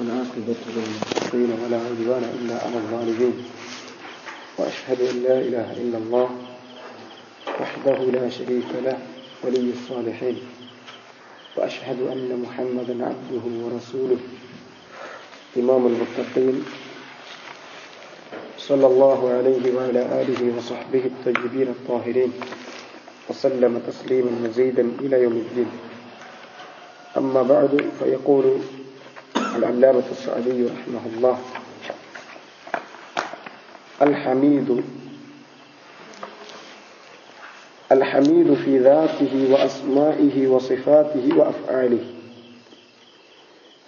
والعاقبة للمتقين ولا عدوان إلا على الظالمين. وأشهد أن لا إله إلا الله وحده لا شريك له ولي الصالحين. وأشهد أن محمدا عبده ورسوله. إمام المتقين. صلى الله عليه وعلى آله وصحبه الطيبين الطاهرين. وسلم تسليما مزيدا إلى يوم الدين. أما بعد فيقول العلامة السعدي رحمه الله. الحميد الحميد في ذاته وأسمائه وصفاته وأفعاله.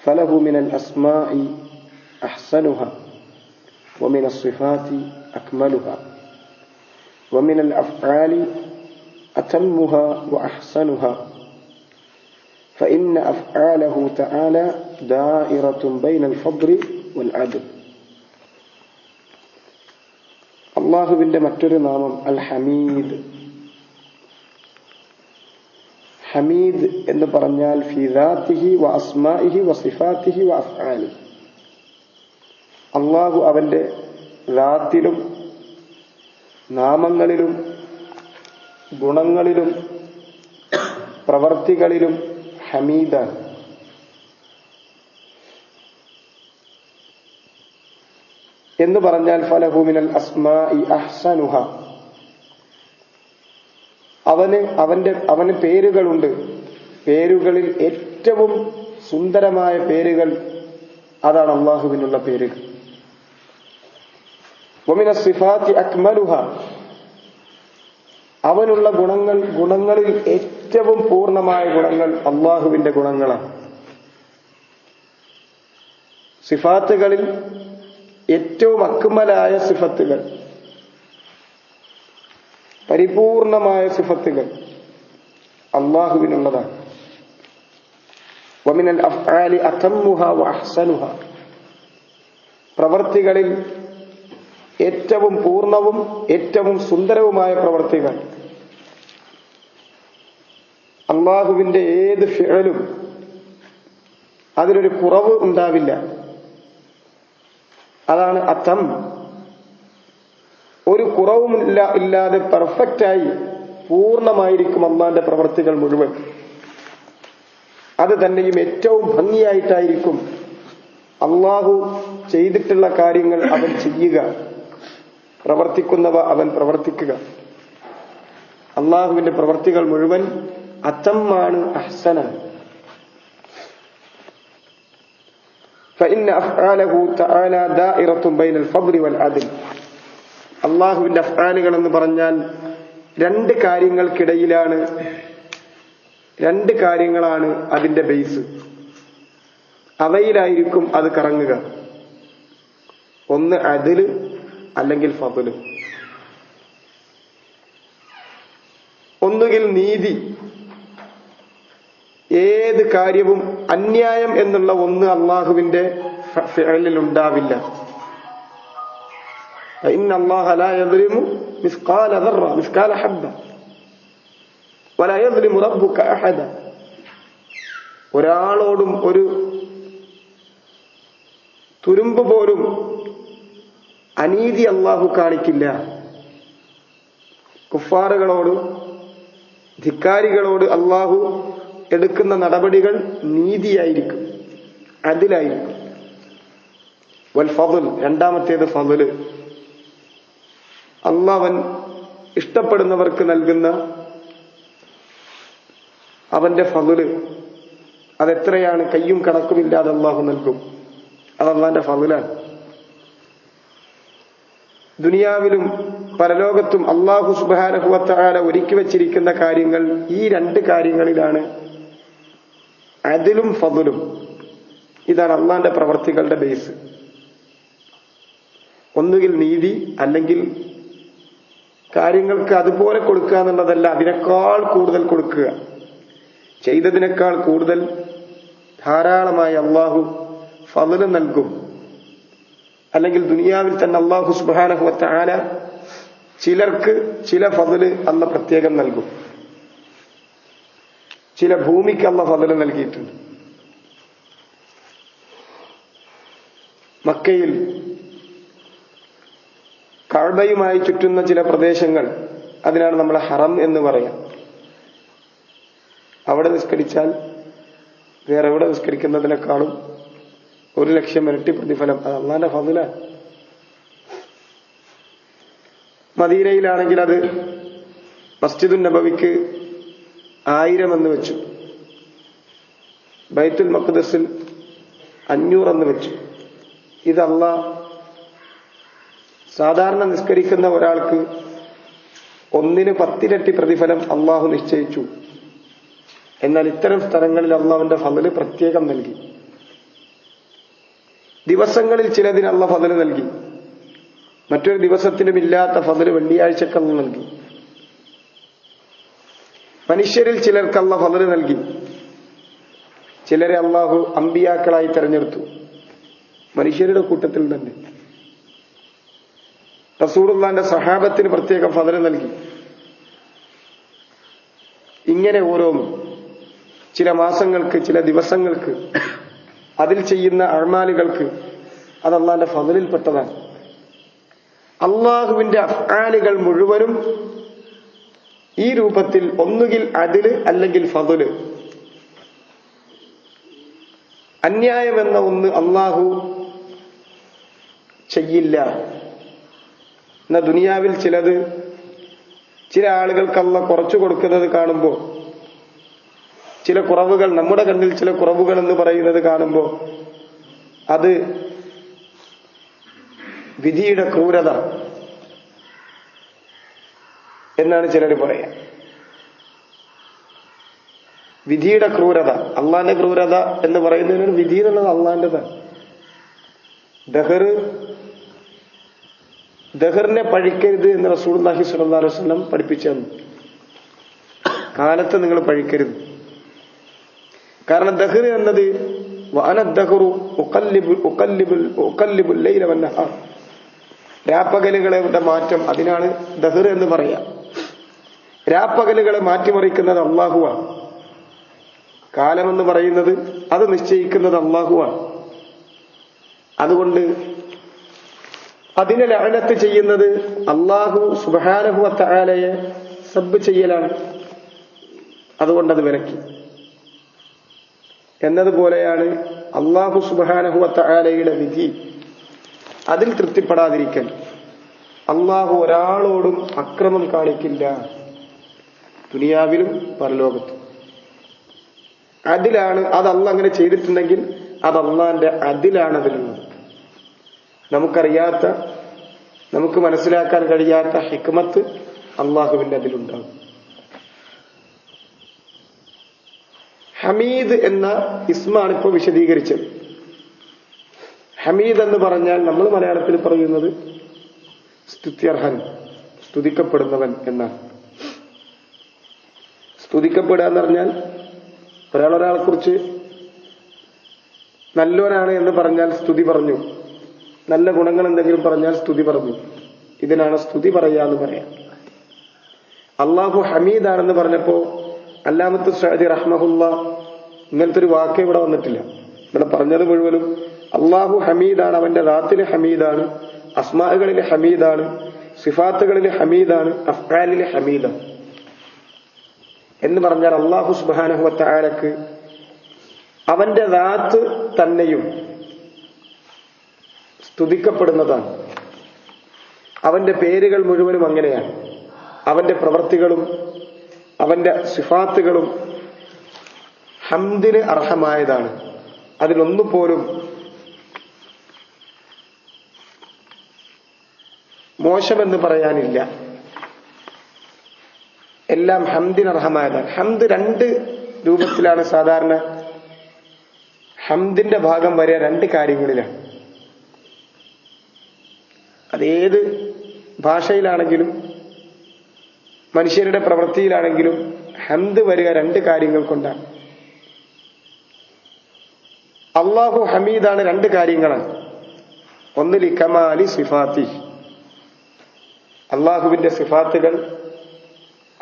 فله من الأسماء أحسنها ومن الصفات أكملها ومن الأفعال أتمها وأحسنها. فإن أفعاله تعالى دائرة بين الفضل والعدل അള്ളാഹുവിന്റെ മറ്റൊരു നാമം അൽ ഹമീദ് ഹമീദ് എന്ന് പറഞ്ഞാൽ ഫിദാത്തിഹി വ അസ്മാഇഹി വ സിഫാത്തിഹി വ അഫ്ആലി അള്ളാഹു അവന്റെ ദാത്തിലും നാമങ്ങളിലും ഗുണങ്ങളിലും പ്രവർത്തികളിലും ഹമീദാണ് എന്ന് പറഞ്ഞാൽ ഫലഹുമിനൽ അസ്മായി അഹ്സനുഹ. അവന് അവന്റെ അവന് പേരുകളുണ്ട്. പേരുകളിൽ ഏറ്റവും സുന്ദരമായ പേരുകൾ അതാണ് അള്ളാഹുവിനുള്ള പേരുകൾ. ഒമിന സിഫാത്തി അക്മലുഹ. അവനുള്ള ഗുണങ്ങൾ ഗുണങ്ങളിൽ ഏറ്റവും പൂർണമായ ഗുണങ്ങൾ അള്ളാഹുവിന്റെ ഗുണങ്ങളാണ്. സിഫാത്തുകളിൽ ഏറ്റവും അക്കുമലായ സിഫത്തുകൾ പരിപൂർണമായ സിഫത്തുകൾ അള്ളാഹുവിനുള്ളതാണ്. വമിനൽ അഫ്ആലി പ്രവർത്തികളിൽ ഏറ്റവും പൂർണവും ഏറ്റവും സുന്ദരവുമായ പ്രവർത്തികൾ അള്ളാഹുവിന്റെ ഏത് ഫിഴലും അതിനൊരു കുറവ് ഉണ്ടാവില്ല. അതാണ് അത്തം. ഒരു കുറവും ഇല്ല ഇല്ലാതെ പെർഫെക്റ്റായി പൂർണമായിരിക്കും അള്ളാന്റെ പ്രവർത്തികൾ മുഴുവൻ. അത് തന്നെയും ഏറ്റവും ഭംഗിയായിട്ടായിരിക്കും അള്ളാഹു ചെയ്തിട്ടുള്ള കാര്യങ്ങൾ അവൻ ചെയ്യുക. പ്രവർത്തിക്കുന്നവ അവൻ പ്രവർത്തിക്കുക. അള്ളാഹുവിന്റെ പ്രവർത്തികൾ മുഴുവൻ അത്തമ്മാണ് അഹ്സനാണ് فإن أفعاله تعالى دائرة بين الفضل والعدل. അള്ളാഹുവിന്റെ അഫ്ആലുകൾ എന്ന് പറഞ്ഞാൽ രണ്ട് കാര്യങ്ങൾക്കിടയിലാണ് രണ്ട് കാര്യങ്ങളാണ് അതിന്റെ ബേസ് അവയിലായിരിക്കും അത് കറങ്ങുക. ഒന്ന് അതിൽ അല്ലെങ്കിൽ ഫതിൽ. ഒന്നുകിൽ നീതി ഏത് കാര്യവും അന്യായം എന്നുള്ള ഒന്ന് അള്ളാഹുവിന്റെ ഫിഴലിൽ ഉണ്ടാവില്ല ഒരാളോടും ഒരു തുരുമ്പ് പോലും അനീതി അള്ളാഹു കാണിക്കില്ല. കുഫാറുകളോട് ധിക്കാരികളോട് അള്ളാഹു എടുക്കുന്ന നടപടികൾ നീതിയായിരിക്കും. അതിലായിരിക്കും. വൽ ഫതുൽ രണ്ടാമത്തേത് ഫതുൽ അള്ളാവൻ ഇഷ്ടപ്പെടുന്നവർക്ക് നൽകുന്ന അവന്റെ ഫതുൽ അതെത്രയാണ്? കയ്യും കണക്കുമില്ലാതെ അള്ളാഹു നൽകും. അത് അള്ളാന്റെ ഫതുലാണ് ദുനിയാവിലും പരലോകത്തും അള്ളാഹു സുബാനഹുവത്താല ഒരുക്കി വച്ചിരിക്കുന്ന കാര്യങ്ങൾ ഈ രണ്ട് കാര്യങ്ങളിലാണ് അതിലും ഫതുലും. ഇതാണ് അള്ളാന്റെ പ്രവർത്തികളുടെ ബേസ് ഒന്നുകിൽ നീതി അല്ലെങ്കിൽ കാര്യങ്ങൾക്ക് അതുപോലെ കൊടുക്കുക എന്നുള്ളതല്ല അതിനേക്കാൾ കൂടുതൽ കൊടുക്കുക. ചെയ്തതിനേക്കാൾ കൂടുതൽ ധാരാളമായി അള്ളാഹു ഫതിൽ നൽകും. അല്ലെങ്കിൽ ദുനിയാവിൽ തന്നെ അള്ളാഹു സുബാനഹുവത്ത ആന ചിലർക്ക് ചില ഫതിൽ അന്ന് പ്രത്യേകം നൽകും. ചില ഭൂമിക്ക് അള്ള ഫലം നൽകിയിട്ടുണ്ട്. മക്കയിൽ കഴബയുമായി ചുറ്റുന്ന ചില പ്രദേശങ്ങൾ അതിനാണ് നമ്മൾ ഹറം എന്ന് പറയാം. അവിടെ നിസ്കരിച്ചാൽ വേറെ എവിടെ നിസ്കരിക്കുന്നതിനേക്കാളും ഒരു ലക്ഷം ഇരട്ടി പ്രതിഫലം. അത് അള്ളാന്റെ ഫതില മദീനയിലാണെങ്കിൽ അത് മസ്ജിദുൻ നബവിക്ക് ആയിരം എന്ന് വെച്ചു. ബൈത്തുൽ മഖ്ദസിൽ അഞ്ഞൂറെന്ന് വെച്ചു. ഇതല്ല സാധാരണ നിസ്കരിക്കുന്ന ഒരാൾക്ക് ഒന്നിന് പത്തിരട്ടി പ്രതിഫലം അള്ളാഹു നിശ്ചയിച്ചു. എന്നാൽ ഇത്തരം സ്ഥലങ്ങളിൽ അള്ളാഹുവിന്റെ ഫതിൽ പ്രത്യേകം നൽകി. ദിവസങ്ങളിൽ ചിലതിന് അള്ള ഫതിൽ നൽകി. മറ്റൊരു ദിവസത്തിനും ഇല്ലാത്ത ഫതിൽ വെള്ളിയാഴ്ചക്കന്ന് നൽകി. മനുഷ്യരിൽ ചിലർക്ക് അല്ല ഫതിൽ നൽകി. ചിലരെ അള്ളാഹു അമ്പിയാക്കളായി തെരഞ്ഞെടുത്തു. മനുഷ്യരുടെ കൂട്ടത്തിൽ തന്നെ. റസൂറുല്ലാന്റെ സഹാബത്തിന് പ്രത്യേക ഫതിൽ നൽകി. ഇങ്ങനെ ഓരോന്നും ചില മാസങ്ങൾക്ക് ചില ദിവസങ്ങൾക്ക് അതിൽ ചെയ്യുന്ന അഴ്മാലുകൾക്ക് അത് അള്ളാന്റെ ഫതിലിൽപ്പെട്ടതാണ്. അള്ളാഹുവിന്റെ അഫ്ആലുകൾ മുഴുവനും ഈ രൂപത്തിൽ ഒന്നുകിൽ അതിൽ അല്ലെങ്കിൽ ഫതിൽ അന്യായമെന്ന ഒന്ന് അള്ളാഹു ചെയ്യില്ല. എന്ന ദുനിയാവിൽ ചിലത് ചില ആളുകൾക്കല്ല കുറച്ചു കൊടുക്കുന്നത് കാണുമ്പോൾ ചില കുറവുകൾ നമ്മുടെ കണ്ണിൽ ചില കുറവുകൾ എന്ന് പറയുന്നത് കാണുമ്പോൾ അത് വിധിയുടെ ക്രൂരത. എന്നാണ് ചിലർ പറയാ. വിധിയുടെ ക്രൂരത അള്ളാന്റെ ക്രൂരത എന്ന് പറയുന്നതിനൊരു വിധി എന്നുള്ളത് അള്ളാന്റെതാണ്. ദഹർ ദഹറിനെ പഴിക്കരുത് എന്ന് സ്വല്ലല്ലാഹു അലൈഹി വസല്ലം പഠിപ്പിച്ചു കാലത്ത് നിങ്ങൾ പഴിക്കരുത്. കാരണം ദഹർ എന്നത് രാപ്പകലുകളുടെ മാറ്റം അതിനാണ് ദഹർ എന്ന് പറയാം. രാപ്പകലുകളെ മാറ്റിമറിക്കുന്നത് അള്ളാഹുവാണ് കാലമെന്ന് പറയുന്നത് അത് നിശ്ചയിക്കുന്നത് അള്ളാഹുവാണ് അതുകൊണ്ട് അതിനെ ലഹനത്ത് ചെയ്യുന്നത് അള്ളാഹു സുബാനഹു അത്താലയെ സബ് ചെയ്യലാണ്. അതുകൊണ്ടത് വിലക്കി. എന്നതുപോലെയാണ് അള്ളാഹു സുബാനഹു അത്താലയുടെ വിധി. അതിൽ തൃപ്തിപ്പെടാതിരിക്കൽ. അള്ളാഹു ഒരാളോടും അക്രമം കാണിക്കില്ല. ദുനിയാവിലും പരലോകത്തും. അതിലാണ് അത് അല്ല അങ്ങനെ ചെയ്തിട്ടുണ്ടെങ്കിൽ അത് അള്ളാന്റെ അതിലാണ് അതിലുള്ളത് നമുക്കറിയാത്ത നമുക്ക് മനസ്സിലാക്കാൻ കഴിയാത്ത ഹിക്മത്ത് അള്ളാഹുവിന്റെ അതിലുണ്ടാകും. ഹമീദ് എന്ന ഇസ്മാണ് ഇപ്പോൾ വിശദീകരിച്ചത്. ഹമീദ് എന്ന് പറഞ്ഞാൽ നമ്മൾ മലയാളത്തിൽ പറയുന്നത് സ്തുത്യർഹൻ സ്തുതിക്കപ്പെടുന്നവൻ എന്നാണ്. സ്തുതിക്കപ്പെടുക എന്ന് പറഞ്ഞാൽ ഒരാൾ ഒരാളെ കുറിച്ച് നല്ലവനാണ് എന്ന് പറഞ്ഞാൽ സ്തുതി പറഞ്ഞു. നല്ല ഗുണങ്ങൾ എന്തെങ്കിലും പറഞ്ഞാൽ സ്തുതി പറഞ്ഞു. ഇതിനാണ് സ്തുതി പറയുക എന്ന് പറയാം. അള്ളാഹു ഹമീദാണെന്ന് പറഞ്ഞപ്പോ അല്ലാമത്ത് ഷാജി റഹ്മഹുല്ല ഇങ്ങനത്തെ ഒരു വാക്ക് ഇവിടെ വന്നിട്ടില്ല. ഇവിടെ പറഞ്ഞത് മുഴുവനും അള്ളാഹു ഹമീദാണ് അവന്റെ ദാത്തിലെ ഹമീദാണ് അസ്മാഹുകളിലെ ഹമീദാണ് സിഫാത്തുകളിലെ ഹമീദാണ് അഫ്ആലിലെ ഹമീദാണ്. എന്ന് പറഞ്ഞാൽ അള്ളാഹു സുബാനഹുവത്തായാലക്ക് അവന്റെ ദാത്ത് തന്നെയും സ്തുതിക്കപ്പെടുന്നതാണ്. അവന്റെ പേരുകൾ മുഴുവനും അങ്ങനെയാണ്. അവന്റെ പ്രവൃത്തികളും അവന്റെ സിഫാത്തുകളും ഹംദിന് അർഹമായതാണ്. അതിലൊന്നുപോലും മോശമെന്ന് പറയാനില്ല. എല്ലാം ഹംദിന് അർഹമായതാണ് ഹംദ് രണ്ട് രൂപത്തിലാണ് സാധാരണ ഹംദിന്റെ ഭാഗം വരെ രണ്ട് കാര്യങ്ങളിലാണ്. അതേത് ഭാഷയിലാണെങ്കിലും മനുഷ്യരുടെ പ്രവൃത്തിയിലാണെങ്കിലും ഹംദ് വരിക രണ്ട് കാര്യങ്ങൾ കൊണ്ടാണ്. അള്ളാഹു ഹമീദാണ് രണ്ട് കാര്യങ്ങളാണ്. ഒന്ന് ലിക്കമാലി സിഫാത്തി അള്ളാഹുവിന്റെ സിഫാത്തുകൾ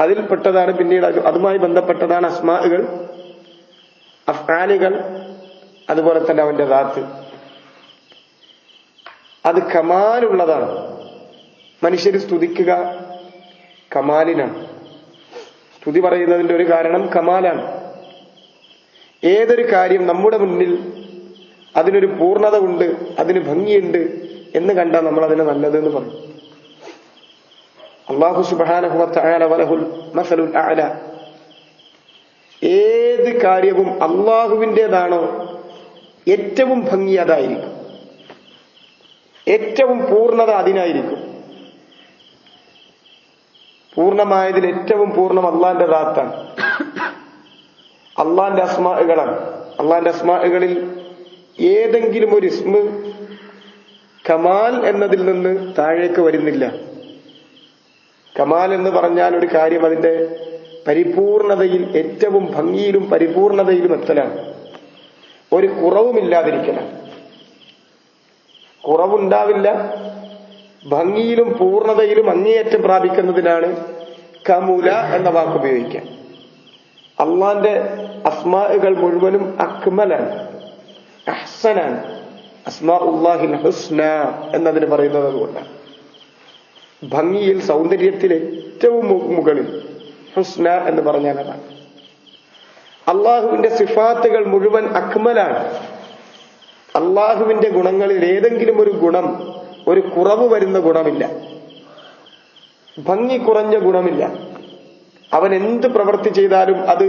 അതിൽപ്പെട്ടതാണ് പിന്നീട് അതുമായി ബന്ധപ്പെട്ടതാണ് അസ്മാകൾ അഫ്ആലുകൾ അതുപോലെ തന്നെ അവന്റെ ദാത്ത്. അത് കമാലുള്ളതാണ്. മനുഷ്യർ സ്തുതിക്കുക കമാലിനാണ്. സ്തുതി പറയുന്നതിന്റെ ഒരു കാരണം കമാലാണ്. ഏതൊരു കാര്യം നമ്മുടെ മുന്നിൽ അതിനൊരു പൂർണത ഉണ്ട് അതിന് ഭംഗിയുണ്ട് എന്ന് കണ്ടാൽ നമ്മൾ അതിനെ നല്ലത് എന്ന് പറയും. അള്ളാഹു അല ഏത് കാര്യവും അള്ളാഹുവിന്റെതാണോ ഏറ്റവും ഭംഗി അതായിരിക്കും ഏറ്റവും പൂർണത അതിനായിരിക്കും. പൂർണമായതിൽ ഏറ്റവും പൂർണം അള്ളാന്റെ റാത്താണ് അള്ളാന്റെ അസ്മാകളാണ് അള്ളാന്റെ അസ്മാകളിൽ ഏതെങ്കിലും ഒരു ഇസ്മ കമാൽ എന്നതിൽ നിന്ന് താഴേക്ക് വരുന്നില്ല. കമാൽ എന്ന് പറഞ്ഞാൽ ഒരു കാര്യം അതിന്റെ പരിപൂർണതയിൽ ഏറ്റവും ഭംഗിയിലും പരിപൂർണതയിലും എത്തലാണ്. ഒരു കുറവുമില്ലാതിരിക്കലാണ്. കുറവുണ്ടാവില്ല ഭംഗിയിലും പൂർണതയിലും അങ്ങേയറ്റം പ്രാപിക്കുന്നതിനാണ് കമുല എന്ന വാക്ക് ഉപയോഗിക്കുക. അള്ളാന്റെ അസ്മാകൾ മുഴുവനും അക്മലാണ് അഹ്സനാണ്. അസ്മാ ഉള്ളാഹിൽ ഹുസ്ന എന്നതിന് പറയുന്നത് അതുകൊണ്ടാണ്. ഭംഗിയിൽ സൗന്ദര്യത്തിൽ ഏറ്റവും മുകളിൽ. ഹുസ്ന എന്ന് പറഞ്ഞാൽ അതാണ് അള്ളാഹുവിന്റെ സിഫാത്തുകൾ മുഴുവൻ അക്മലാണ്. അള്ളാഹുവിന്റെ ഗുണങ്ങളിൽ ഏതെങ്കിലും ഒരു ഗുണം ഒരു കുറവ് വരുന്ന ഗുണമില്ല. ഭംഗി കുറഞ്ഞ ഗുണമില്ല. അവൻ എന്ത് പ്രവൃത്തി ചെയ്താലും അത്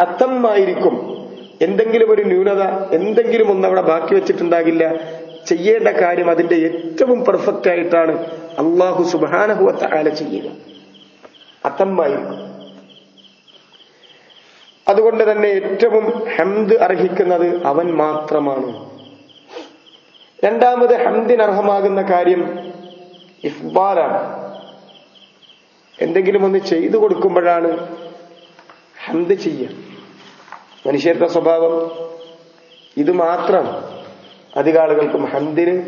അത്തമായിരിക്കും എന്തെങ്കിലും ഒരു ന്യൂനത എന്തെങ്കിലും ഒന്ന് അവിടെ ബാക്കി വെച്ചിട്ടുണ്ടാകില്ല. ചെയ്യേണ്ട കാര്യം അതിന്റെ ഏറ്റവും പെർഫെക്റ്റ് ആയിട്ടാണ് അള്ളാഹു സുബാനഹുവത്ത ആല ചെയ്യുക. അത്തമ്മായി. അതുകൊണ്ട് തന്നെ ഏറ്റവും ഹംദ് അർഹിക്കുന്നത് അവൻ മാത്രമാണ്. രണ്ടാമത് ഹംദിനർഹമാകുന്ന കാര്യം ഇഫ്ബാലാണ് എന്തെങ്കിലും ഒന്ന് ചെയ്തു കൊടുക്കുമ്പോഴാണ് ഹംദ് ചെയ്യുക. മനുഷ്യരുടെ സ്വഭാവം ഇത് മാത്രം. അധിക ആളുകൾക്കും ഹംദിന്.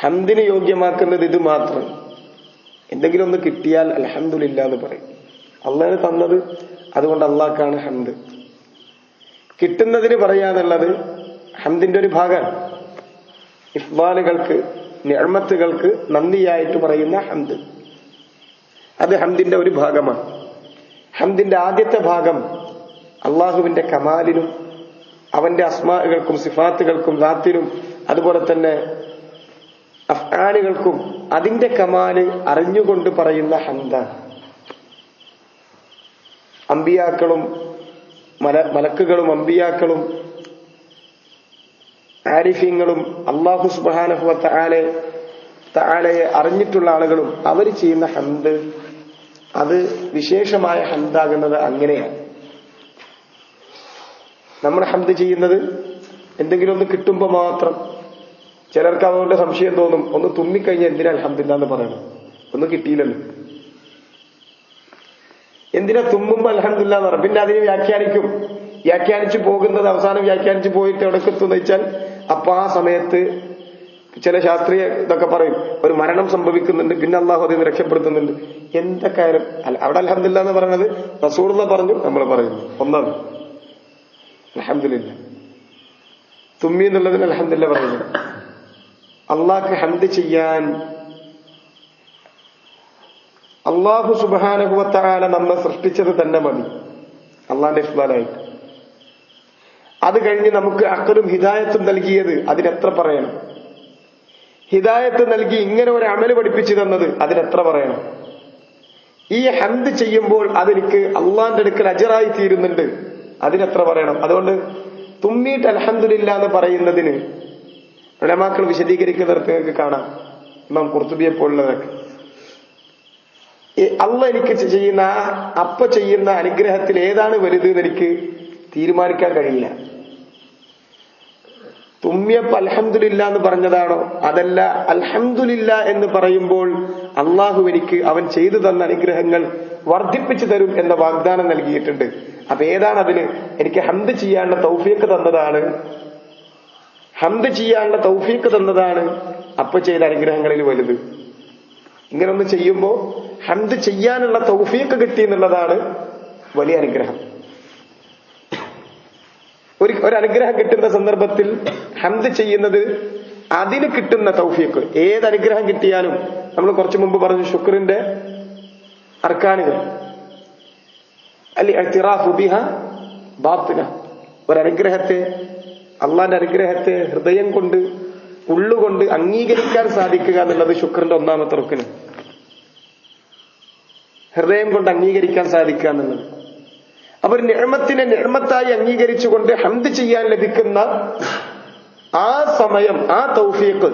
ഹംദിന് യോഗ്യമാക്കുന്നത് ഇത് മാത്രം. എന്തെങ്കിലും ഒന്ന് കിട്ടിയാൽ അലഹമില്ല എന്ന് പറയും. അള്ളാഹ് തന്നത് അതുകൊണ്ട് അള്ളാഹ്ക്കാണ് ഹംദ്. കിട്ടുന്നതിന് പറയാന്നുള്ളത് ഹംദിന്റെ ഒരു ഭാഗമാണ്. ഇഫ്വാലുകൾക്ക് നിഴമത്തുകൾക്ക് നന്ദിയായിട്ട് പറയുന്ന ഹംദ്. അത് ഹംദിന്റെ ഒരു ഭാഗമാണ്. ഹംദിന്റെ ആദ്യത്തെ ഭാഗം അള്ളാഹുവിന്റെ കമാലിനും അവന്റെ അസ്മാകൾക്കും സിഫാത്തുകൾക്കും ദാത്തിനും അതുപോലെ തന്നെ അഫ്ആാനുകൾക്കും അതിന്റെ കമാൽ അറിഞ്ഞുകൊണ്ട് പറയുന്ന ഹന്ത അമ്പിയാക്കളും മല മലക്കുകളും അമ്പിയാക്കളും ആരിഫ്യങ്ങളും അള്ളാഹു സുബാനഹുവ താലെ താലയെ അറിഞ്ഞിട്ടുള്ള ആളുകളും അവർ ചെയ്യുന്ന ഹന്ത് അത് വിശേഷമായ ഹന്താകുന്നത് അങ്ങനെയാണ്. നമ്മൾ ഹംദ് ചെയ്യുന്നത് എന്തെങ്കിലും ഒന്ന് കിട്ടുമ്പോൾ മാത്രം ചിലർക്ക് അതുകൊണ്ട് സംശയം തോന്നും ഒന്ന് തുമ്മിക്കഴിഞ്ഞാൽ എന്തിനാ അലഹമില്ല എന്ന് പറയണം? ഒന്ന് കിട്ടിയില്ലല്ലോ. എന്തിനാ തുമ്മുമ്പോ അലഹമില്ല എന്ന് പറയും പിന്നെ അതിനെ വ്യാഖ്യാനിക്കും. വ്യാഖ്യാനിച്ചു പോകുന്നത് അവസാനം വ്യാഖ്യാനിച്ചു പോയിട്ട് എവിടേക്ക് എത്തുമെന്ന് വെച്ചാൽ അപ്പൊ ആ സമയത്ത് ചില ശാസ്ത്രീയ ഇതൊക്കെ പറയും ഒരു മരണം സംഭവിക്കുന്നുണ്ട് പിന്നെ അള്ളാഹു അതിന് രക്ഷപ്പെടുത്തുന്നുണ്ട്. എന്തൊക്കെ അവിടെ അലഹമില്ല എന്ന് പറയുന്നത് റസൂർന്ന് പറഞ്ഞു നമ്മൾ പറയുന്നു. ഒന്നാണ് അലഹമില്ല തുമ്മി എന്നുള്ളതിന് അലഹമില്ല പറയുന്നു അള്ളാഹ്ക്ക് ഹന്ത് ചെയ്യാൻ അള്ളാഹു സുബാനുഭവത്താല നമ്മെ സൃഷ്ടിച്ചത് തന്നെ മതി. അള്ളാന്റെ ഇഫ്ലാലായിട്ട് അത് കഴിഞ്ഞ് നമുക്ക് അക്കലും ഹിദായത്തും നൽകിയത് അതിനെത്ര പറയണം? ഹിദായത്ത് നൽകി ഇങ്ങനെ ഒരു അമൽ പഠിപ്പിച്ചു തന്നത് അതിനെത്ര പറയണം? ഈ ഹന്ത് ചെയ്യുമ്പോൾ അതെനിക്ക് അള്ളാന്റെ അടുക്കൽ അജറായി തീരുന്നുണ്ട്. അതിനെത്ര പറയണം? അതുകൊണ്ട് തുമ്മിയിട്ട് അലഹമില്ല എന്ന് പറയുന്നതിന് ഉലമാക്കൾ വിശദീകരിക്കുന്നിടത്ത് നിങ്ങൾക്ക് കാണാം. ഇമാം കുർത്തുബിയെ പോലുള്ളതൊക്കെ അള്ള എനിക്ക് ചെയ്യുന്ന അപ്പ ചെയ്യുന്ന അനുഗ്രഹത്തിൽ ഏതാണ് വലുത് എന്ന് എനിക്ക് തീരുമാനിക്കാൻ കഴിയില്ല. തുമ്മിയപ്പ് അലഹമില്ല എന്ന് പറഞ്ഞതാണോ? അതല്ല അലഹമില്ല എന്ന് പറയുമ്പോൾ അള്ളാഹു എനിക്ക് അവൻ ചെയ്തു തന്ന അനുഗ്രഹങ്ങൾ വർദ്ധിപ്പിച്ചു തരും എന്ന വാഗ്ദാനം നൽകിയിട്ടുണ്ട്. അപ്പൊ ഏതാണ് അതിന് എനിക്ക് ഹന്ത് ചെയ്യാനുള്ള തൗഫീക്ക് തന്നതാണ്. ഹന്ത് ചെയ്യാനുള്ള തൗഫീക്ക് തന്നതാണ്. അപ്പൊ ചെയ്ത അനുഗ്രഹങ്ങളിൽ വലുത്. ഇങ്ങനെ ഒന്ന് ചെയ്യുമ്പോൾ ഹന്ത് ചെയ്യാനുള്ള തൗഫീക്ക് കിട്ടി എന്നുള്ളതാണ് വലിയ അനുഗ്രഹം. ഒരു ഒരു അനുഗ്രഹം കിട്ടുന്ന സന്ദർഭത്തിൽ ഹന്ത് ചെയ്യുന്നത് അതിന് കിട്ടുന്ന തൗഫീക്ക് ഏത് അനുഗ്രഹം കിട്ടിയാലും നമ്മൾ കുറച്ചു മുമ്പ് പറഞ്ഞു ശുക്രിന്റെ അർക്കാനുകൾ. അല്ലെ ഇഅ്തിറാഫു ബിഹ ബാത്തിന ഒരനുഗ്രഹത്തെ അള്ളാന്റെ അനുഗ്രഹത്തെ ഹൃദയം കൊണ്ട് ഉള്ളുകൊണ്ട് അംഗീകരിക്കാൻ സാധിക്കുക എന്നുള്ളത് ശുക്രന്റെ ഒന്നാമത്തെ റുക്കിന്. ഹൃദയം കൊണ്ട് അംഗീകരിക്കാൻ സാധിക്കുക എന്നുള്ളത്. ഒരു നിഴമത്തിനെ നിഴമത്തായി അംഗീകരിച്ചുകൊണ്ട് ഹംദ് ചെയ്യാൻ ലഭിക്കുന്ന ആ സമയം ആ തൗഫീഖ്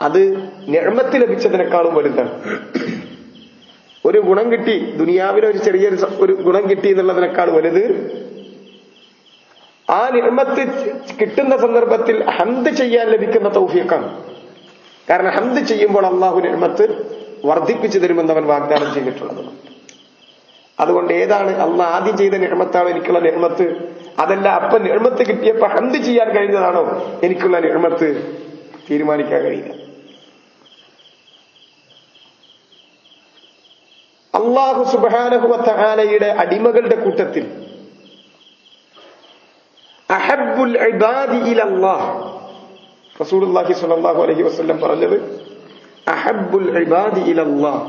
അത് നിഴമത്തിൽ ലഭിച്ചതിനേക്കാളും വലുതാണ്. ഒരു ഗുണം കിട്ടി. ദുനിയാവിന് ഒരു ചെറിയൊരു ഒരു ഗുണം കിട്ടി എന്നുള്ളതിനേക്കാൾ വലുത് ആ നിർമ്മത്ത് കിട്ടുന്ന സന്ദർഭത്തിൽ ഹന്ത് ചെയ്യാൻ ലഭിക്കുന്ന തൗഫീഖാണ്. കാരണം ഹന്ത് ചെയ്യുമ്പോൾ അള്ളാഹു നിർമ്മത്ത് വർദ്ധിപ്പിച്ചു തരുമെന്ന് അവൻ വാഗ്ദാനം ചെയ്തിട്ടുള്ളത്. അതുകൊണ്ട് ഏതാണ് അന്ന് ആദ്യം ചെയ്ത നിർമ്മത്താണ് എനിക്കുള്ള നിർമ്മത്ത് അതല്ല അപ്പൊ നിർമ്മത്ത് കിട്ടിയപ്പോ ഹന്ത് ചെയ്യാൻ കഴിഞ്ഞതാണോ എനിക്കുള്ള നിർമ്മത്ത് തീരുമാനിക്കാൻ കഴിയില്ല. അള്ളാഹു സുബാനഹുവത്ത ആലയുടെ അടിമകളുടെ കൂട്ടത്തിൽ. അഹബുൽ റസൂലുള്ളാഹി സ്വല്ലല്ലാഹു അലൈഹി വസല്ലം പറഞ്ഞത് അഹബുൽ ഇബാദി ഇലല്ലാഹ്.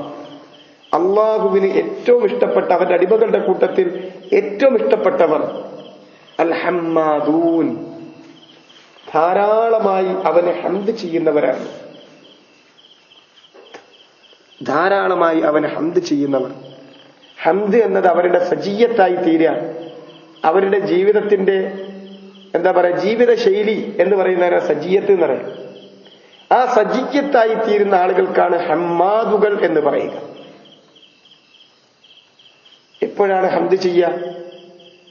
അള്ളാഹുവിന് ഏറ്റവും ഇഷ്ടപ്പെട്ട അവന്റെ അടിമകളുടെ കൂട്ടത്തിൽ ഏറ്റവും ഇഷ്ടപ്പെട്ടവർ അൽഹമ്മാദൂൻ. ധാരാളമായി അവനെ ഹംദ് ചെയ്യുന്നവരാണ്. ധാരാളമായി അവനെ ഹംദ് ചെയ്യുന്നവർ. ഹംദ് എന്നത് അവരുടെ സജീയത്തായി തീരുകയാണ്. അവരുടെ ജീവിതത്തിന്റെ എന്താ പറയുക ജീവിത ശൈലി എന്ന് പറയുന്നവരെ സജീയത്ത് എന്ന് പറയാം. ആ സജീയത്തായി തീരുന്ന ആളുകൾക്കാണ് ഹമ്മാദുകൾ എന്ന് പറയുക. എപ്പോഴാണ് ഹംദ് ചെയ്യുക?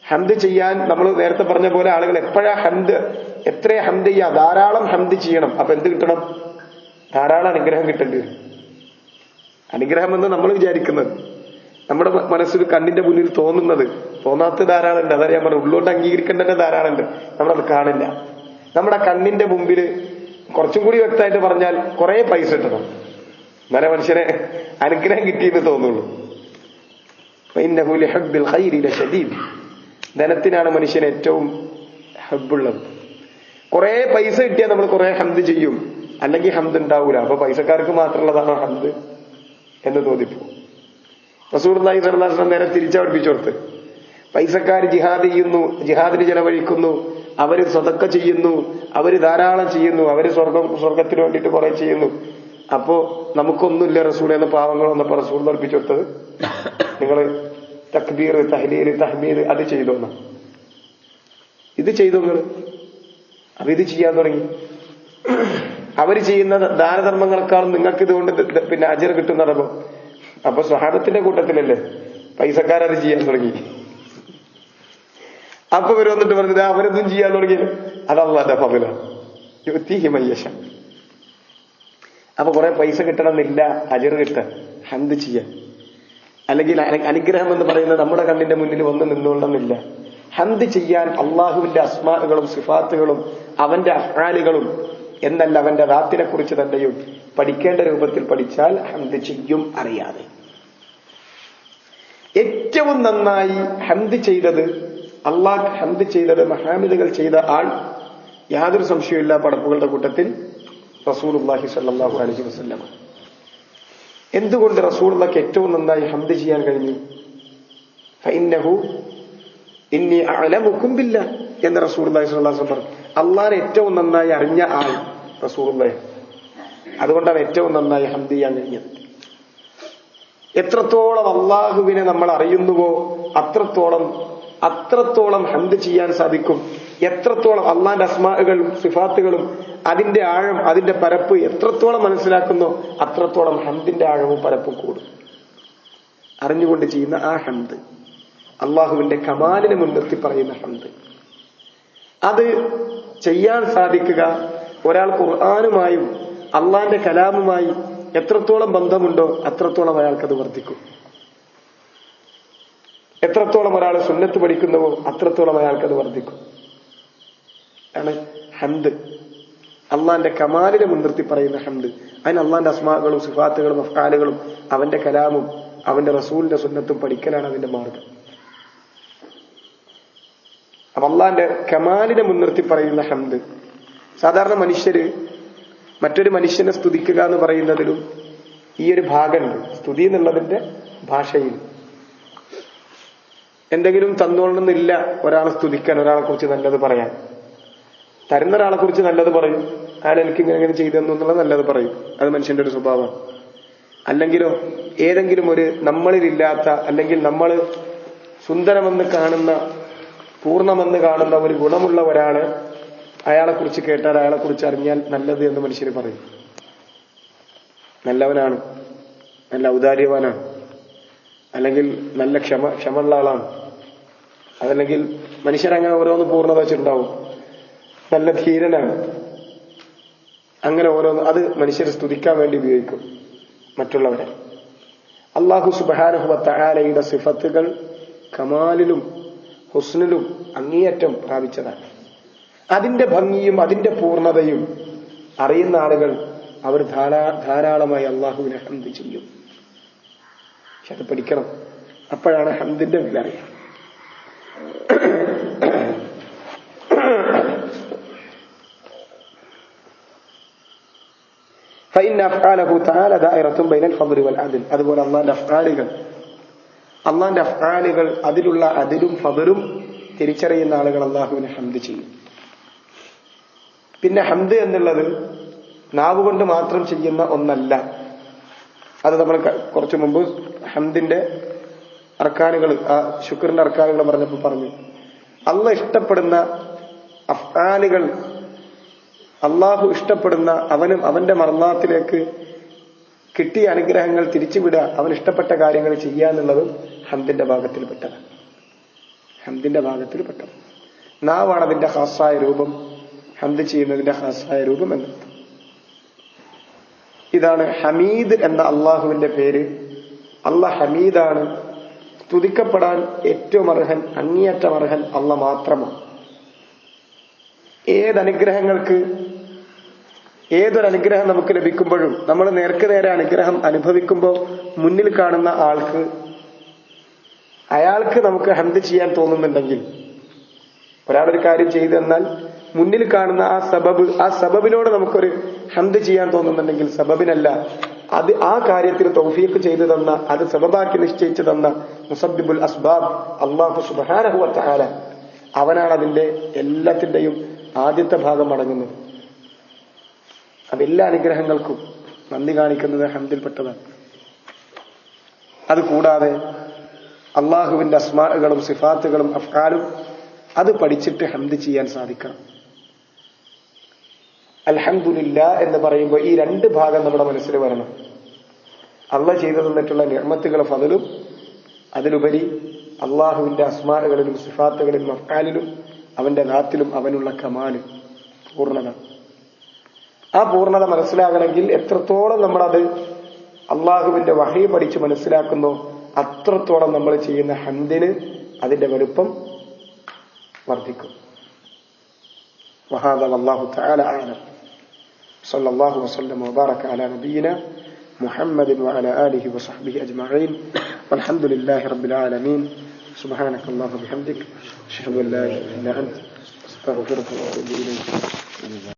ഹംദ് ചെയ്യാൻ നമ്മൾ നേരത്തെ പറഞ്ഞ പോലെ ആളുകൾ എപ്പോഴാ ഹംദ് എത്ര ഹംദ് ചെയ്യുക? ധാരാളം ഹംദ് ചെയ്യണം. അപ്പൊ എന്ത് കിട്ടണം? ധാരാളം അനുഗ്രഹം കിട്ടേണ്ടി വരും. അനുഗ്രഹം എന്ന് നമ്മൾ വിചാരിക്കുന്നത്. നമ്മുടെ മനസ്സിൽ കണ്ണിന്റെ മുന്നിൽ തോന്നുന്നത് തോന്നാത്ത ധാരാളമുണ്ട് അതാ ഞാൻ പറഞ്ഞു ഉള്ളുകൊണ്ട് അംഗീകരിക്കേണ്ടത് ധാരാളമുണ്ട് നമ്മളത് കാണില്ല. നമ്മുടെ കണ്ണിന്റെ മുമ്പിൽ കുറച്ചും കൂടി വ്യക്തമായിട്ട് പറഞ്ഞാൽ കുറെ പൈസ ഇട്ടണം എന്നാലേ മനുഷ്യനെ അനുഗ്രഹം കിട്ടിയെന്ന് തോന്നുള്ളൂ. ധനത്തിനാണ് മനുഷ്യൻ ഏറ്റവും ഹബ്ബുള്ളത്. കുറെ പൈസ കിട്ടിയാൽ നമ്മൾ കുറെ ഹന്ത് ചെയ്യും. അല്ലെങ്കിൽ ഹന്ത് ഉണ്ടാവൂല. അപ്പൊ പൈസക്കാർക്ക് മാത്രമുള്ളതാണ് ഹന്ത് എന്ന് തോന്നിപ്പോ. റസൂർലായി സർദാസനം നേരെ തിരിച്ചവർപ്പിച്ചു കൊടുത്ത്. പൈസക്കാർ ജിഹാദ് ചെയ്യുന്നു ജിഹാദിന് ചെലവഴിക്കുന്നു അവർ സ്വതക്ക ചെയ്യുന്നു അവർ ധാരാളം ചെയ്യുന്നു അവർ സ്വർഗം സ്വർഗത്തിന് വേണ്ടിയിട്ട് കുറെ ചെയ്യുന്നു. അപ്പോ നമുക്കൊന്നുമില്ല റസൂൽ എന്ന പാവങ്ങൾ വന്നപ്പോ റസൂൽ നിർപ്പിച്ചു കൊടുത്തത്. നിങ്ങൾ തക്ബീർ തഹ്ലീൽ തഹ്മീദ് അത് ചെയ്തോന്ന് ഇത് ചെയ്തു നിങ്ങൾ അപ്പൊ ഇത് ചെയ്യാൻ തുടങ്ങി. അവർ ചെയ്യുന്ന ദാനധർമ്മങ്ങൾക്കാൾ നിങ്ങൾക്ക് ഇതുകൊണ്ട് പിന്നെ അജർ കിട്ടുന്നതപ്പോ അപ്പൊ സ്വഹാബത്തിന്റെ കൂട്ടത്തിലല്ലേ? പൈസക്കാരത് ചെയ്യാൻ തുടങ്ങി. അപ്പൊ ഇവർ വന്നിട്ട് പറഞ്ഞത് അവരൊന്നും ചെയ്യാൻ തുടങ്ങി അതല്ലാതെ അള്ളാന്റെ ഫബല യുത്തിഹിമയ്യശ അപ്പൊ കുറെ പൈസ കിട്ടണമെന്നില്ല അജർ കിട്ടാൻ. ഹന്ത് ചെയ്യാൻ. അല്ലെങ്കിൽ അന- അനുഗ്രഹം എന്ന് പറയുന്നത് നമ്മുടെ കണ്ണിന്റെ മുന്നിൽ വന്ന് നിന്നുകൊള്ളണമെന്നില്ല ഹന്ത് ചെയ്യാൻ അള്ളാഹുവിന്റെ അസ്മാകളും സിഫാത്തുകളും അവന്റെ അഫ്ആലുകളും എന്നല്ല അവന്റെ റാത്തിനെ കുറിച്ച് തന്നെയും പഠിക്കേണ്ട രൂപത്തിൽ പഠിച്ചാൽ ഹന്ത് ചെയ്യും അറിയാതെ. ഏറ്റവും നന്നായി ഹന്ത് ചെയ്തത് അള്ളാഹ് ഹന്ത് ചെയ്തത് മഹാമിദുകൾ ചെയ്ത ആൾ യാതൊരു സംശയമില്ല പടപ്പുകളുടെ കൂട്ടത്തിൽ റസൂലുള്ളാഹി സല്ലാഹു അലഹി വസല്ലം എന്തുകൊണ്ട് റസൂൾ റസൂലുള്ളാഹിക്ക് ഏറ്റവും നന്നായി ഹംദ് ചെയ്യാൻ കഴിഞ്ഞു? ഫഇന്നഹു ഇന്നി അലമുക്കുമ്പില്ല എന്ന് റസൂലുള്ളാഹി അള്ളാഹി വസല്ലം പറഞ്ഞു. അള്ളാഹനെ ഏറ്റവും നന്നായി അറിഞ്ഞ ആൾ റസൂലുള്ളാഹി. അതുകൊണ്ടാണ് ഏറ്റവും നന്നായി ഹംദ് ചെയ്യാൻ കഴിഞ്ഞത്. എത്രത്തോളം അള്ളാഹുവിനെ നമ്മൾ അറിയുന്നുവോ അത്രത്തോളം അത്രത്തോളം ഹന്ത് ചെയ്യാൻ സാധിക്കും. എത്രത്തോളം അള്ളാന്റെ അസ്മാകളും സിഫാത്തുകളും അതിന്റെ ആഴം അതിന്റെ പരപ്പ് എത്രത്തോളം മനസ്സിലാക്കുന്നോ അത്രത്തോളം ഹന്തിന്റെ ആഴവും പരപ്പും കൂടും. അറിഞ്ഞുകൊണ്ട് ചെയ്യുന്ന ആ ഹന്ത് അള്ളാഹുവിന്റെ കമാലിനെ മുൻനിർത്തി പറയുന്ന ഹന്ത് അത് ചെയ്യാൻ സാധിക്കുക. ഒരാൾ ഖുർആാനുമായും അള്ളാന്റെ കലാമുമായി എത്രത്തോളം ബന്ധമുണ്ടോ അത്രത്തോളം അയാൾക്കത് വർദ്ധിക്കും. എത്രത്തോളം ഒരാൾ സുന്നത്ത് പഠിക്കുന്നുവോ അത്രത്തോളം അയാൾക്കത് വർദ്ധിക്കും. ആണ് ഹംദ്. അള്ളാന്റെ കമാലിനെ മുൻനിർത്തി പറയുന്ന ഹംദ്. അതിന് അള്ളാന്റെ അസ്മാകളും സുഫാത്തുകളും അഫ്കാലുകളും അവന്റെ കലാമും അവന്റെ റസൂലിന്റെ സുന്നത്തും പഠിക്കലാണ് അതിന്റെ മാർഗം. അപ്പൊ അള്ളാന്റെ കമാലിനെ മുൻനിർത്തി പറയുന്ന ഹംദ്. സാധാരണ മനുഷ്യര് മറ്റൊരു മനുഷ്യനെ സ്തുതിക്കുക എന്ന് പറയുന്നതിലും ഈ ഒരു ഭാഗമുണ്ട്. സ്തുതി എന്നുള്ളതിന്റെ ഭാഷയിൽ. എന്തെങ്കിലും തന്നോളണമെന്നില്ല ഒരാളെ സ്തുതിക്കാൻ ഒരാളെ കുറിച്ച് നല്ലത് പറയാൻ. തരുന്ന ഒരാളെ കുറിച്ച് നല്ലത് പറയും. അയാൾ എനിക്ക് ഇങ്ങനെ ഇങ്ങനെ ചെയ്തെന്നു എന്നുള്ളത് നല്ലത് പറയും. അത് മനുഷ്യന്റെ ഒരു സ്വഭാവം അല്ലെങ്കിലോ ഏതെങ്കിലും ഒരു നമ്മളിലില്ലാത്ത അല്ലെങ്കിൽ നമ്മൾ സുന്ദരമെന്ന് കാണുന്ന പൂർണമെന്ന് കാണുന്ന ഒരു ഗുണമുള്ള ഒരാൾ അയാളെ കുറിച്ച് കേട്ടാൽ അയാളെ കുറിച്ച് അറിഞ്ഞാൽ നല്ലത് എന്ന് മനുഷ്യർ പറയും. നല്ലവനാണ്. നല്ല ഔദാര്യവാനാണ്. അല്ലെങ്കിൽ നല്ല ക്ഷമ ക്ഷമയുള്ള ആളാണ്. അതല്ലെങ്കിൽ മനുഷ്യരങ്ങനെ ഓരോന്ന് പൂർണത വെച്ചിട്ടുണ്ടാവും. നല്ല ധീരനാണ്. അങ്ങനെ ഓരോന്ന് അത് മനുഷ്യരെ സ്തുതിക്കാൻ വേണ്ടി ഉപയോഗിക്കും മറ്റുള്ളവരെ. അള്ളാഹു സുബാനുഹുവത്തആലയുടെ സിഫത്തുകൾ കമാലിലും ഹുസ്നിലും അങ്ങേയറ്റം പ്രാപിച്ചതാണ്. അതിന്റെ ഭംഗിയും അതിന്റെ പൂർണതയും അറിയുന്ന ആളുകൾ അവർ ധാരാ ധാരാളമായി അള്ളാഹുവിനെ ഹന്ത് ചെയ്യും. പക്ഷെ അത് പഠിക്കണം. അപ്പോഴാണ് ഹന്തിന്റെ വില അറിയാം അതുപോലെ അള്ളാന്റെ അഫ്ആലുകൾ അള്ളാന്റെ അഫ്ആലുകൾ അതിലുള്ള അതിലും ഫതലും തിരിച്ചറിയുന്ന ആളുകൾ അള്ളാഹുവിനെ ഹംദ് ചെയ്യും. പിന്നെ ഹംദ് എന്നുള്ളത് നാവുകൊണ്ട് മാത്രം ചെയ്യുന്ന ഒന്നല്ല. അത് നമ്മൾ കുറച്ചു മുമ്പ് ഹംദിന്റെ അർക്കാനുകൾ ആ ശുക്രന്റെ അർക്കാനുകൾ പറഞ്ഞപ്പോൾ പറഞ്ഞു. അള്ള ഇഷ്ടപ്പെടുന്ന അഫ്ആലുകൾ അള്ളാഹു ഇഷ്ടപ്പെടുന്ന അവനും അവന്റെ മർന്നാത്തിലേക്ക് കിട്ടിയ അനുഗ്രഹങ്ങൾ തിരിച്ചുവിടുക അവൻ ഇഷ്ടപ്പെട്ട കാര്യങ്ങൾ ചെയ്യുക എന്നുള്ളതും ഹംദിന്റെ ഭാഗത്തിൽ പെട്ടത് ഹംദിന്റെ ഭാഗത്തിൽ പെട്ടത് നാവാണ് അതിന്റെ ഹാസായ രൂപം. ഹംദ് ചെയ്യുന്നതിന്റെ ഹാസായ രൂപം എന്നത് ഇതാണ് ഹമീദ് എന്ന അള്ളാഹുവിന്റെ പേര്. അള്ളാഹ് ഹമീദാണ്. സ്തുതിക്കപ്പെടാൻ ഏറ്റവും അർഹൻ അങ്ങേയറ്റം അർഹൻ അള്ള മാത്രമാണ്. ഏതനുഗ്രഹങ്ങൾക്ക് ഏതൊരനുഗ്രഹം നമുക്ക് ലഭിക്കുമ്പോഴും നമ്മൾ നേർക്ക് നേരെ അനുഗ്രഹം അനുഭവിക്കുമ്പോൾ മുന്നിൽ കാണുന്ന ആൾക്ക് അയാൾക്ക് നമുക്ക് ഹന്ത് ചെയ്യാൻ തോന്നുന്നുണ്ടെങ്കിൽ ഒരാളൊരു കാര്യം ചെയ്തു തന്നാൽ മുന്നിൽ കാണുന്ന ആ സബബ് ആ സബബിനോട് നമുക്കൊരു ഹന്ത് ചെയ്യാൻ തോന്നുന്നുണ്ടെങ്കിൽ സബബിനല്ല അത് ആ കാര്യത്തിൽ തൗഫീഖ് ചെയ്തു തന്ന അത് സബബാക്കി നിശ്ചയിച്ചു തന്ന മുസബിബുൽ അസ്ബാബ് അള്ളാഹു സുബാനഹു അത്താല അവനാണ് അതിന്റെ എല്ലാത്തിന്റെയും ആദ്യത്തെ ഭാഗം അടങ്ങുന്നത്. അത് എല്ലാ അനുഗ്രഹങ്ങൾക്കും നന്ദി കാണിക്കുന്നത് ഹംദിൽപ്പെട്ടതാണ് അത് കൂടാതെ അള്ളാഹുവിന്റെ അസ്മാകളും സിഫാത്തുകളും അഫ്കാലും അത് പഠിച്ചിട്ട് ഹംദ് ചെയ്യാൻ സാധിക്കണം. അൽഹംദുലില്ല എന്ന് പറയുമ്പോൾ ഈ രണ്ട് ഭാഗം നമ്മുടെ മനസ്സിൽ വരണം. അള്ള ചെയ്തു തന്നിട്ടുള്ള നിർമ്മത്തുകൾ ഫതിലും അതിലുപരി അള്ളാഹുവിന്റെ അസ്മാറുകളിലും സിഫാത്തുകളിലും അഫ്കാലിലും അവന്റെ നാത്തിലും അവനുള്ള കമാൽ പൂർണത. ആ പൂർണത മനസ്സിലാകണമെങ്കിൽ എത്രത്തോളം നമ്മളത് അള്ളാഹുവിന്റെ വഹി പഠിച്ച് മനസ്സിലാക്കുന്നോ അത്രത്തോളം നമ്മൾ ചെയ്യുന്ന ഹന്ദിന് അതിന്റെ വലുപ്പം വർദ്ധിക്കും وهذا والله تعالى أعلم صلى الله وسلم وبارك على نبينا محمد وعلى آله وصحبه أجمعين والحمد لله رب العالمين سبحانك الله وبحمدك أشهد أن لا إله إلا أنت أستغفرك وأتوب إليك